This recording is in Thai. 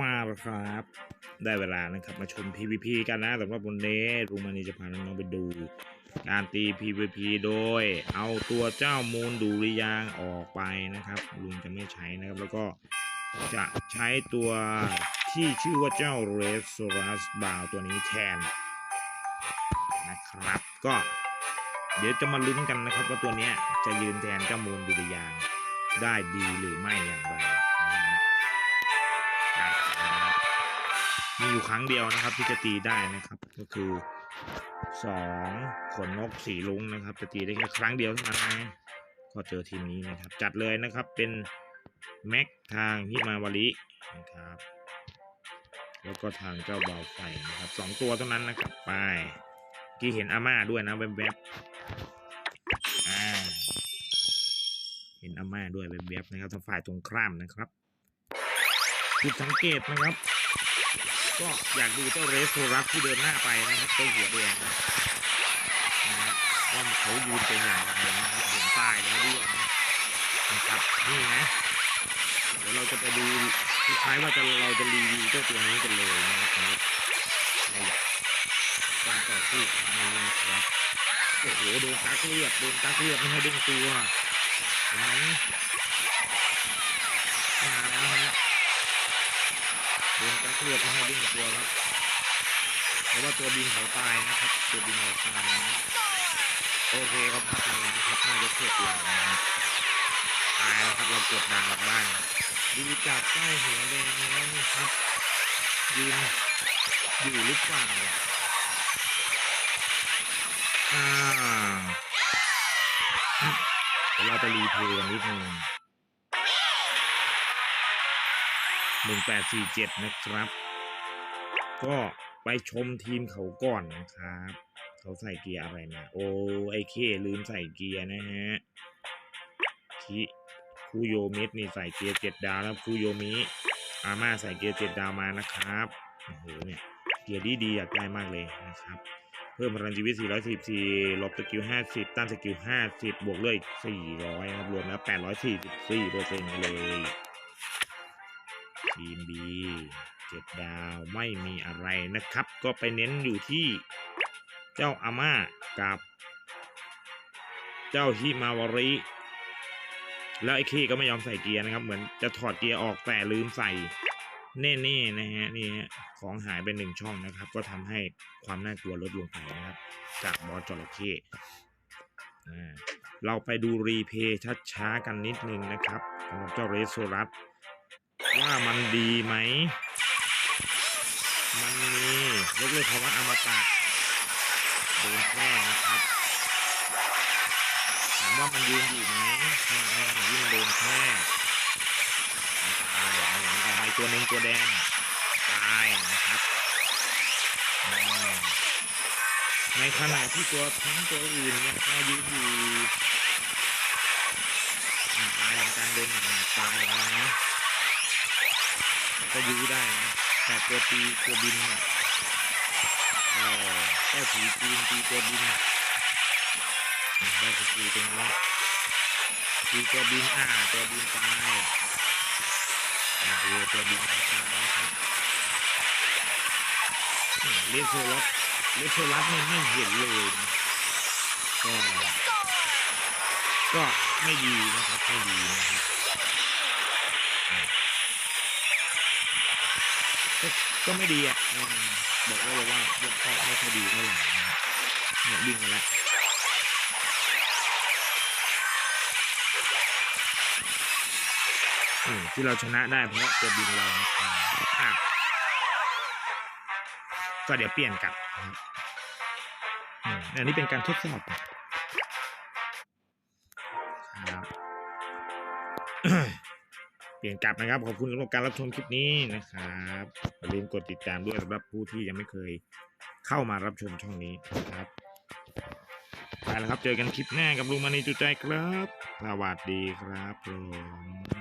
มาแล้วครับ ได้เวลานะครับ มาชม PVP กันนะสำหรับวันนี้ลุงมานีจะพาน้องๆไปดู การตี PVP โดย เอาตัวเจ้ามูลดูริยางออกไปนะครับ ลุงจะไม่ใช้นะครับ แล้วก็จะใช้ตัวที่ชื่อว่าเจ้า r e s o r a s b a l ตัวนี้แทนนะครับ ก็เดี๋ยวจะมาลุ้นกันนะครับว่าตัวนี้จะยืนแทนเจ้ามูลดุริยางได้ดีหรือไม่อย่างไร มีอยู่ครั้งเดียวนะครับ ที่จะตีได้นะครับ ก็คือสองขนนกสีลุงนะครับ จะตีได้แค่ครั้งเดียวเท่านั้นนะก็เจอทีมนี้นะครับ จัดเลยนะครับเป็นแม็กทางฮิมาวารินะครับ แล้วก็ทางเจ้าเบาไฟนะครับสองตัวเท่านั้นนะครับไปที่เห็นอาม่าด้วยนะแวบๆอ่าเห็นอาม่าด้วยแวบๆนะครับทางฝ่ายตรงข้ามนะครับจุดสังเกตนะครับ ก็อยากดูเจ้าเรสโซรัสที่เดินหน้าไปนะครับเจ้าหัวแดงนะฮะว่าเขายืนเป็นอย่างไรนะครับเห็นป้ายแล้วด้วยนะนะครับนี่นะเดี๋ยวเราจะไปดูสุดท้ายว่าจะเราจะรีวิวเจ้าตัวนี้กันเลยนะครับสำหรับในการต่อสู้นี้นะครับโอ้โหโดนกักเลือดโดนกักเลือดไม่ให้ด้งตัวเห็นไหมมาแล้วฮะ โดนกักเลือดไม่ให้เด้งตัวครับ เพราะว่าตัวบินเขาตายนะครับ ตัวบินเขาตายนะโอเคครับพักมาแล้วนะครับน่าจะเสร็จแล้วนะครับตายแล้วครับเรากดดันกลับบ้านดูจากใต้หัวแดงแล้วนี่ครับยืนอยู่หรือเปล่าอ่าเดี๋ยวเราไปรีเพลย์กันนิดนึง หนึ่งแปดสี่เจ็ดนะครับ ก็ไปชมทีมเขาก่อนนะครับ เขาใส่เกียร์อะไรมาโอ้ไอเคลืมใส่เกียร์นะฮะคิคูโยมินี่ใส่เกียร์เจ็ดดาวแล้วคูโยมิอาม่าใส่เกียร์เจ็ดดาวมานะครับโอ้โหเนี่ยเกียร์ดีดีๆอยากได้มากเลยนะครับ เพิ่มพลังชีวิต444ลบสกิล 50 ต้านสกิล 50 บวกเลยอีก400 ครับ รวมแล้ว 844เปอร์เซ็นต์เลย ทีม B เจ็ดดาวไม่มีอะไรนะครับ ก็ไปเน้นอยู่ที่เจ้าอาม่ากับ เจ้าฮิมาวาริแล้วไอ้เคก็ไม่ยอมใส่เกียร์นะครับ เหมือนจะถอดเกียร์ออกแต่ลืมใส่แน่ๆนะฮะนี่ฮะของหายไปหนึ่งช่องนะครับ ก็ทำให้ความน่ากลัวลดลงไปนะครับ จากบอสจระเข้อ่เราไปดูรีเพย์ช้าๆกันนิดนึงนะครับของเจ้าเรสโซรัส ว่ามันดีไหม มันมียกเลิกคำว่าอมตะโดนแค่นะครับ ถามว่ามันยืนอยู่ไหมไม่ไม่ไม่ยืนโดนแค่ตายเอาอย่างนี้ออกมาตัวหนึ่งตัวแดงตายนะครับ ในขณะที่ตัวทั้งตัวอื่นยังอายุอยู่อ่าตายหมือนกันโดนหนักตายแล้วนะ ก็ยื้อได้นะแต่ตัวตีตัวบินเนี่ยเออแค่ผีจีนตีตัวบินได้สกิลตรงนี้ตีตัวบินอ่าตัวบินตายโอ้โหตัวบินหายตายแล้วครับอืมเลโซลัสเลโซลัสนี่ไม่เห็นเลยนะก็ก็ไม่ดีนะครับไม่ดีนะครับ ก็ไม่ดีอะบอกได้เลยว่าไม่ค่อไม่ค่อยดีเท่าไหร่เนี่ยวิ่งมาแล้วอืมที่เราชนะได้เพราะตัวบินเรานะครับอะก็เดี๋ยวเปลี่ยนกลับนอันนี้เป็นการทดสอบนะครับ เปลี่ยนกลับนะครับ ขอบคุณสำหรับการรับชมคลิปนี้นะครับอย่าลืมกดติดตามด้วยสำหรับผู้ที่ยังไม่เคยเข้ามารับชมช่องนี้นะครับไปแล้วครับเจอกันคลิปหน้ากับลุงมานีจุใจครับ สวัสดีครับผม